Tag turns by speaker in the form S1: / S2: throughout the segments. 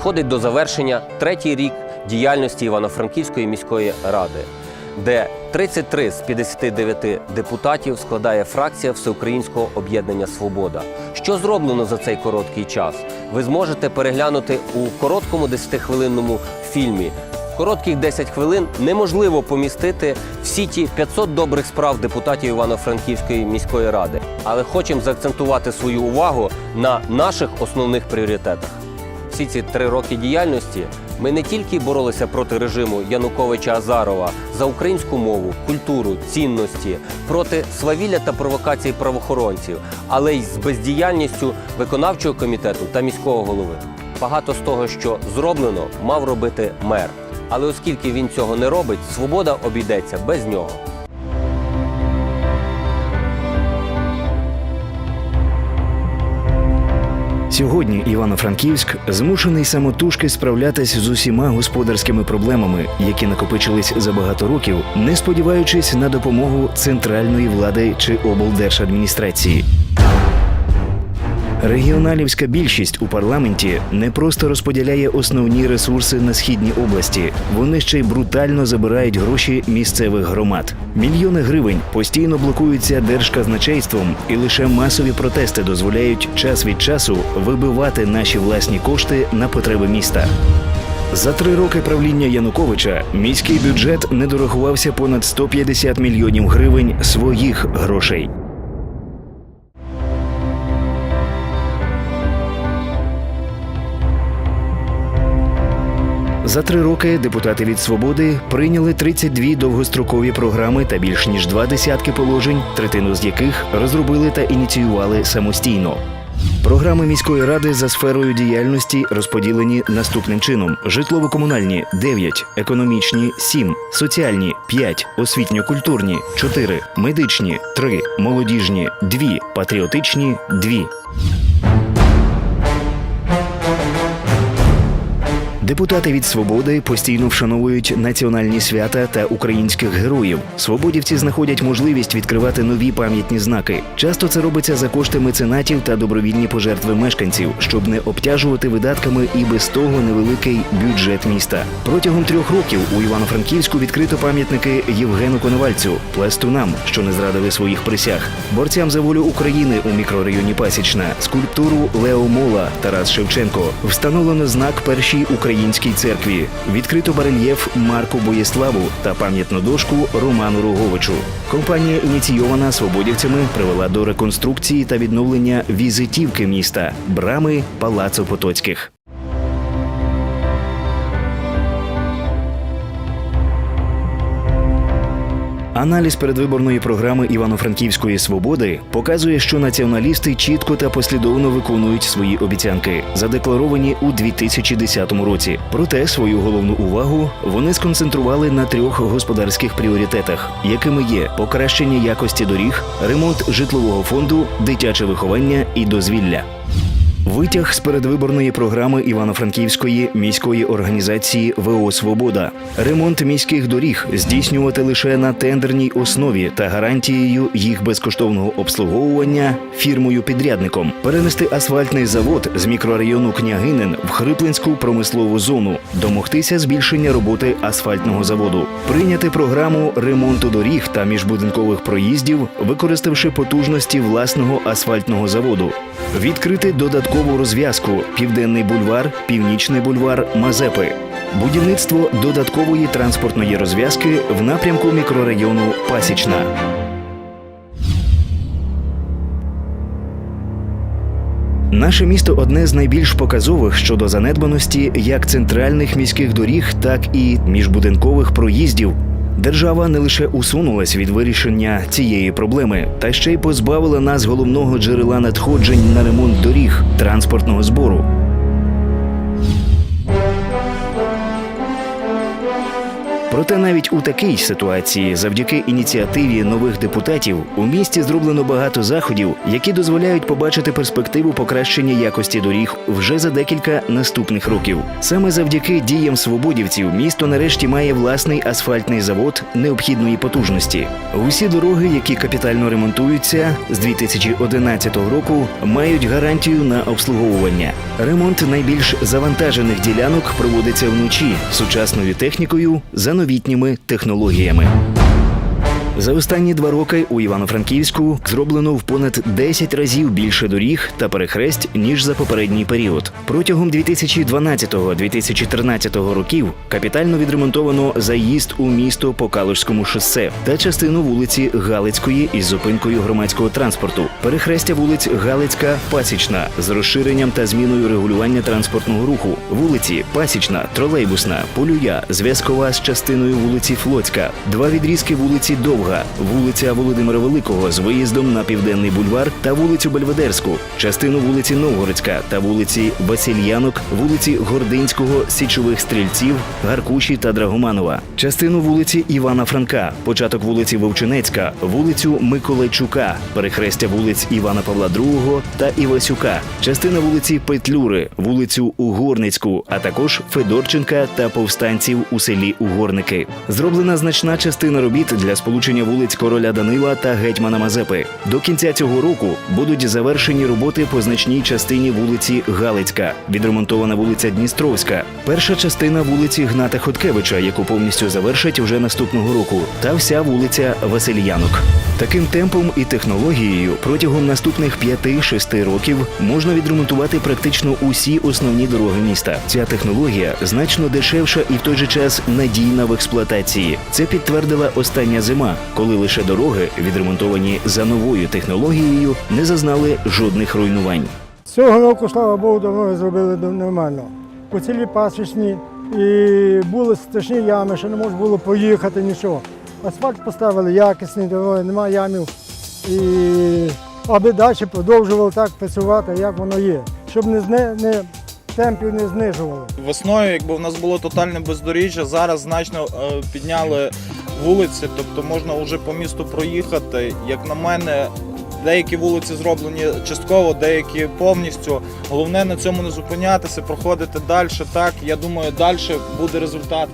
S1: підходить до завершення третій рік діяльності Івано-Франківської міської ради, де 33 з 59 депутатів складає фракція Всеукраїнського об'єднання Свобода. Що зроблено за цей короткий час? Ви зможете переглянути у короткому 10-хвилинному фільмі. Коротких 10 хвилин неможливо помістити всі ті 500 добрих справ депутатів Івано-Франківської міської ради, але хочемо заакцентувати свою увагу на наших основних пріоритетах. Всі ці три роки діяльності ми не тільки боролися проти режиму Януковича Азарова за українську мову, культуру, цінності, проти свавілля та провокацій правоохоронців, але й з бездіяльністю виконавчого комітету та міського голови. Багато з того, що зроблено, мав робити мер. Але оскільки він цього не робить, свобода обійдеться без нього.
S2: Сьогодні Івано-Франківськ змушений самотужки справлятись з усіма господарськими проблемами, які накопичились за багато років, не сподіваючись на допомогу центральної влади чи облдержадміністрації. Регіоналівська більшість у парламенті не просто розподіляє основні ресурси на східній області, вони ще й брутально забирають гроші місцевих громад. Мільйони гривень постійно блокуються держказначейством, і лише масові протести дозволяють час від часу вибивати наші власні кошти на потреби міста. За три роки правління Януковича міський бюджет не дорахувався понад 150 мільйонів гривень своїх грошей. За три роки депутати від свободи прийняли 32 довгострокові програми та більш ніж два десятки положень, третину з яких розробили та ініціювали самостійно. Програми міської ради за сферою діяльності розподілені наступним чином: житлово-комунальні 9, економічні 7, соціальні 5, освітньо-культурні 4, медичні 3, молодіжні 2, патріотичні 2. Депутати від свободи постійно вшановують національні свята та українських героїв. Свободівці знаходять можливість відкривати нові пам'ятні знаки. Часто це робиться за кошти меценатів та добровільні пожертви мешканців, щоб не обтяжувати видатками і без того невеликий бюджет міста. Протягом трьох років у Івано-Франківську відкрито пам'ятники Євгену Коновальцю, пластунам, що не зрадили своїх присяг, борцям за волю України у мікрорайоні Пасічна, скульптуру Лео Мола Тарас Шевченко. Встановлено знак першій українській церкві. Відкрито барельєф Марку Боєславу та пам'ятну дошку Роману Роговичу. Компанія, ініційована свободівцями, привела до реконструкції та відновлення візитівки міста брами Палацу Потоцьких. Аналіз передвиборної програми Івано-Франківської свободи показує, що націоналісти чітко та послідовно виконують свої обіцянки, задекларовані у 2010 році. Проте свою головну увагу вони сконцентрували на трьох господарських пріоритетах, якими є покращення якості доріг, ремонт житлового фонду, дитяче виховання і дозвілля. Витяг з передвиборної програми Івано-Франківської міської організації ВО Свобода. Ремонт міських доріг здійснювати лише на тендерній основі та гарантією їх безкоштовного обслуговування фірмою-підрядником. Перенести асфальтний завод з мікрорайону Княгинин в Хриплинську промислову зону, домогтися збільшення роботи асфальтного заводу, прийняти програму ремонту доріг та міжбудинкових проїздів, використавши потужності власного асфальтного заводу, відкрити додаткову розв'язку Південний бульвар, Північний бульвар, Мазепи. Будівництво додаткової транспортної розв'язки в напрямку мікрорайону Пасічна. Наше місто одне з найбільш показових щодо занедбаності як центральних міських доріг, так і міжбудинкових проїздів. Держава не лише усунулась від вирішення цієї проблеми, та ще й позбавила нас головного джерела надходжень на ремонт доріг транспортного збору. Проте навіть у такій ситуації, завдяки ініціативі нових депутатів, у місті зроблено багато заходів, які дозволяють побачити перспективу покращення якості доріг вже за декілька наступних років. Саме завдяки діям свободівців місто нарешті має власний асфальтний завод необхідної потужності. Усі дороги, які капітально ремонтуються з 2011 року, мають гарантію на обслуговування. Ремонт найбільш завантажених ділянок проводиться вночі сучасною технікою за новітніми технологіями. За останні два роки у Івано-Франківську зроблено в понад 10 разів більше доріг та перехресть ніж за попередній період. Протягом 2012-2013 років капітально відремонтовано заїзд у місто по Калужському шосе та частину вулиці Галицької із зупинкою громадського транспорту, перехрестя вулиць Галицька, Пасічна з розширенням та зміною регулювання транспортного руху, вулиці Пасічна, Тролейбусна, Полюя, Зв'язкова з частиною вулиці Флотська, два відрізки вулиці Довга, вулиця Володимира Великого з виїздом на Південний бульвар та вулицю Бельведерську, частину вулиці Новгородська та вулиці Васильянок, вулиці Гординського, Січових стрільців, Гаркуші та Драгоманова, частину вулиці Івана Франка, початок вулиці Вовчинецька, вулицю Миколайчука, перехрестя вулиць Івана Павла II та Івасюка, частина вулиці Петлюри, вулицю Угорницьку, а також Федорченка та повстанців у селі Угорники. Зроблена значна частина робіт для сполучення вулиць Короля Данила та Гетьмана Мазепи. До кінця цього року будуть завершені роботи по значній частині вулиці Галицька, відремонтована вулиця Дністровська, перша частина вулиці Гната Хоткевича, яку повністю завершать уже наступного року, та вся вулиця Васильянок. Таким темпом і технологією протягом наступних 5-6 років можна відремонтувати практично усі основні дороги міста. Ця технологія значно дешевша і в той же час надійна в експлуатації. Це підтвердила остання зима, коли лише дороги, відремонтовані за новою технологією, не зазнали жодних руйнувань.
S3: Цього року, слава Богу, дороги зробили нормально. По цілій пасічні і були страшні ями, що не можна було поїхати, нічого. Асфальт поставили якісні дороги, немає ямів. І аби далі продовжували так працювати, як воно є, щоб не, не темпів не знижували.
S4: Весною, якби в нас було тотальне бездоріжжя, зараз значно е, підняли вулиці, тобто можна вже по місту проїхати. Як на мене, деякі вулиці зроблені частково, деякі повністю. Головне на цьому не зупинятися, проходити далі. Так, я думаю, далі буде результат.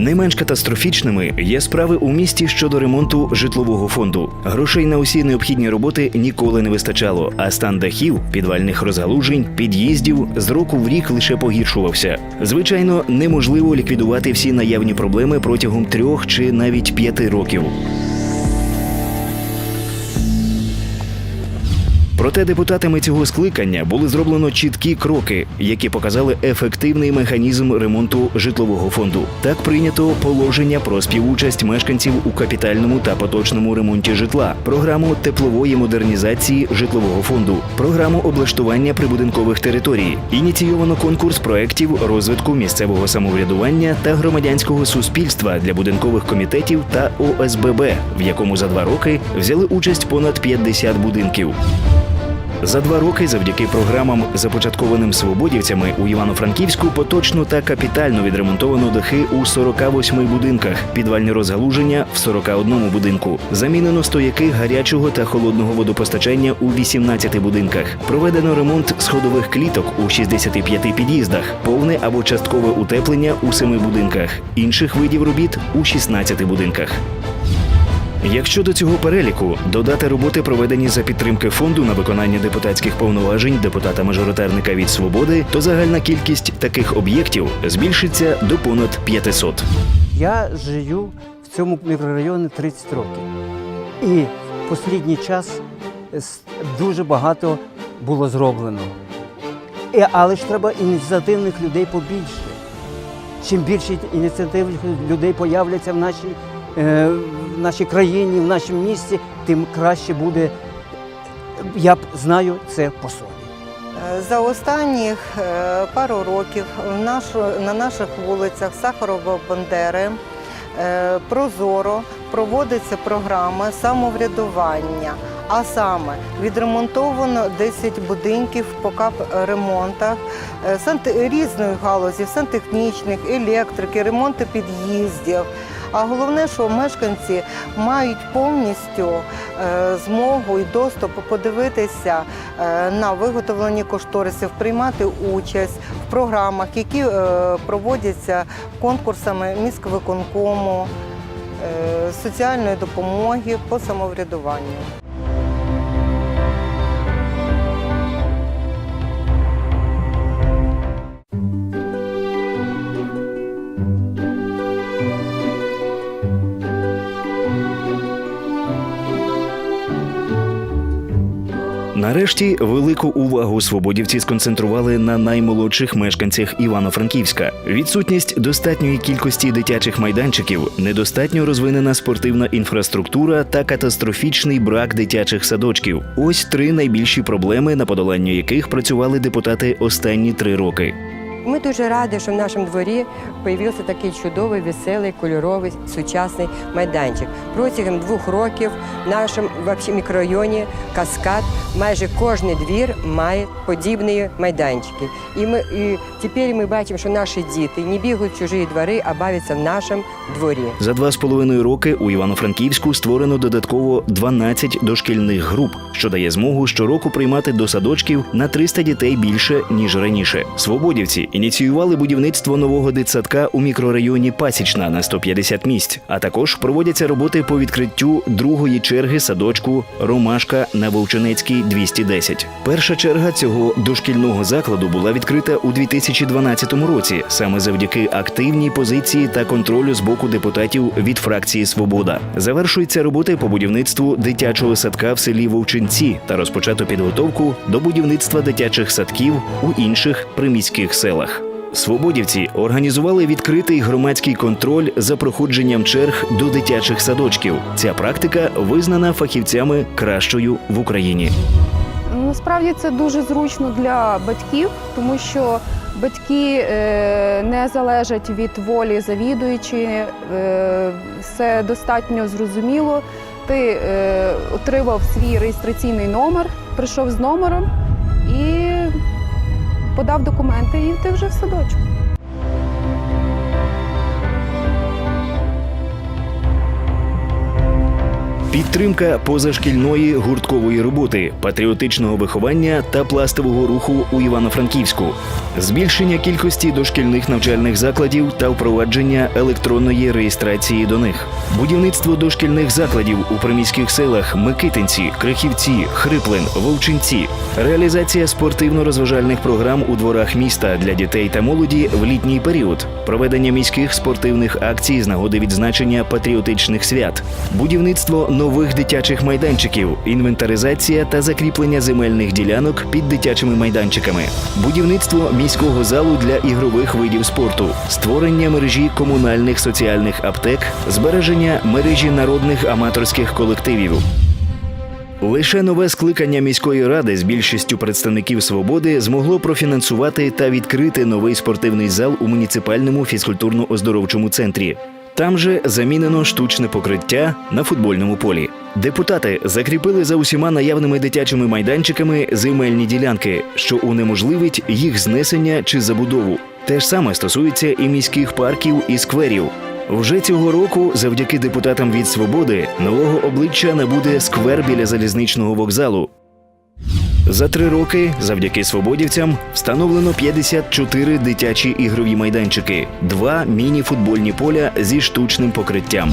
S2: Не менш катастрофічними є справи у місті щодо ремонту житлового фонду. Грошей на усі необхідні роботи ніколи не вистачало, а стан дахів, підвальних розгалужень, під'їздів з року в рік лише погіршувався. Звичайно, неможливо ліквідувати всі наявні проблеми протягом трьох чи навіть п'яти років. Проте депутатами цього скликання були зроблено чіткі кроки, які показали ефективний механізм ремонту житлового фонду. Так прийнято положення про співучасть мешканців у капітальному та поточному ремонті житла, програму теплової модернізації житлового фонду, програму облаштування прибудинкових територій. Ініційовано конкурс проєктів розвитку місцевого самоврядування та громадянського суспільства для будинкових комітетів та ОСББ, в якому за два роки взяли участь понад 50 будинків. За два роки, завдяки програмам, започаткованим свободівцями у Івано-Франківську, поточно та капітально відремонтовано дахи у 48 будинках, підвальні розгалуження в 41 будинку. Замінено стояки гарячого та холодного водопостачання у 18 будинках. Проведено ремонт сходових кліток у 65 під'їздах, повне або часткове утеплення у 7 будинках, інших видів робіт у 16 будинках. Якщо до цього переліку додати роботи, проведені за підтримки фонду на виконання депутатських повноважень депутата-мажоритарника від свободи, то загальна кількість таких об'єктів збільшиться до понад 500.
S5: Я живу в цьому мікрорайоні 30 років. І в останній час дуже багато було зроблено. Але ж треба ініціативних людей побільше. Чим більше ініціативних людей появляться в нашій, в нашій країні, в нашому місті, тим краще буде. Я знаю це по собі.
S6: За останніх е, пару років на наших вулицях Сахарова Бандери е, прозоро проводиться програма самоврядування. А саме відремонтовано 10 будинків по кап-ремонтах е, різної галузі, сантехнічних, електрики, ремонти під'їздів. А головне, що мешканці мають повністю е, змогу і доступ подивитися е, на виготовлені кошторисів, приймати участь в програмах, які е, проводяться конкурсами міськвиконкому, соціальної допомоги по самоврядуванню.
S2: Нарешті велику увагу свободівці сконцентрували на наймолодших мешканцях Івано-Франківська. Відсутність достатньої кількості дитячих майданчиків, недостатньо розвинена спортивна інфраструктура та катастрофічний брак дитячих садочків. Ось три найбільші проблеми, на подолання яких працювали депутати останні три роки.
S7: Ми дуже раді, що в нашому дворі з'явився такий чудовий, веселий, кольоровий, сучасний майданчик. Протягом двох років в нашому вообще, мікрорайоні Каскад майже кожен двір має подібні майданчики. І, ми, і тепер ми бачимо, що наші діти не бігають в чужі двори, а бавляться в нашому дворі.
S2: За два з половиною роки у Івано-Франківську створено додатково 12 дошкільних груп, що дає змогу щороку приймати до садочків на 300 дітей більше ніж раніше. Свободівці ініціювали будівництво нового дитсадка у мікрорайоні Пасічна на 150 місць. А також проводяться роботи по відкриттю другої черги садочку Ромашка на Вовчинецькій 210. Перша черга цього дошкільного закладу була відкрита у 2012 році, саме завдяки активній позиції та контролю з боку депутатів від фракції Свобода. Завершуються роботи по будівництву дитячого садка в селі Вовчинці та розпочато підготовку до будівництва дитячих садків у інших приміських селах. Свободівці організували відкритий громадський контроль за проходженням черг до дитячих садочків. Ця практика визнана фахівцями кращою в Україні.
S8: Насправді це дуже зручно для батьків, тому що батьки е, не залежать від волі завідуючої, е, все достатньо зрозуміло. Ти е, отримав свій реєстраційний номер, прийшов з номером подав документи, і ти вже в садочку.
S2: Підтримка позашкільної гурткової роботи, патріотичного виховання та пластового руху у Івано-Франківську, збільшення кількості дошкільних навчальних закладів та впровадження електронної реєстрації до них, будівництво дошкільних закладів у приміських селах Микитинці, Крихівці, Хриплин, Вовчинці, реалізація спортивно-розважальних програм у дворах міста для дітей та молоді в літній період, проведення міських спортивних акцій з нагоди відзначення патріотичних свят, будівництво нових дитячих майданчиків, інвентаризація та закріплення земельних ділянок під дитячими майданчиками, будівництво міського залу для ігрових видів спорту, створення мережі комунальних соціальних аптек, збереження мережі народних аматорських колективів. Лише нове скликання міської ради з більшістю представників свободи змогло профінансувати та відкрити новий спортивний зал у муніципальному фізкультурно-оздоровчому центрі. Там же замінено штучне покриття на футбольному полі. Депутати закріпили за усіма наявними дитячими майданчиками земельні ділянки, що унеможливить їх знесення чи забудову. Те ж саме стосується і міських парків і скверів. Вже цього року, завдяки депутатам від свободи, нового обличчя набуде сквер біля залізничного вокзалу. За три роки, завдяки свободівцям, встановлено 54 дитячі ігрові майданчики, два міні-футбольні поля зі штучним покриттям.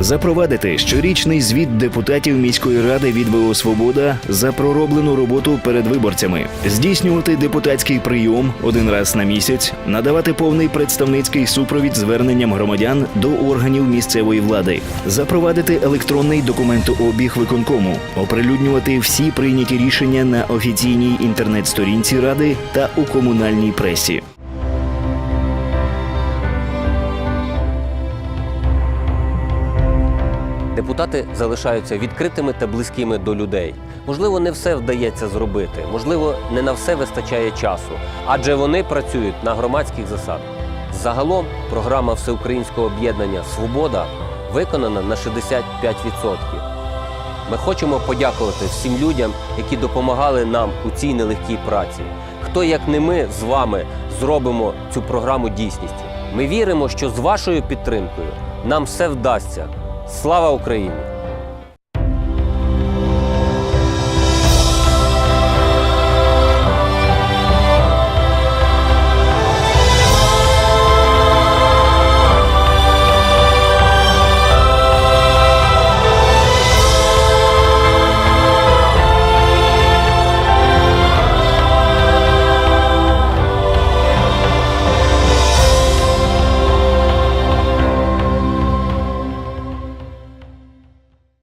S2: Запровадити щорічний звіт депутатів міської ради від ВО Свобода за пророблену роботу перед виборцями, здійснювати депутатський прийом один раз на місяць, надавати повний представницький супровід зверненням громадян до органів місцевої влади, запровадити електронний документообіг виконкому, оприлюднювати всі прийняті рішення на офіційній інтернет-сторінці ради та у комунальній пресі.
S1: Депутати залишаються відкритими та близькими до людей. Можливо, не все вдається зробити, можливо, не на все вистачає часу, адже вони працюють на громадських засадах. Загалом програма Всеукраїнського об'єднання Свобода виконана на 65%. Ми хочемо подякувати всім людям, які допомагали нам у цій нелегкій праці. Хто як не ми з вами зробимо цю програму дійсністю. Ми віримо, що з вашою підтримкою нам все вдасться. Слава Україні!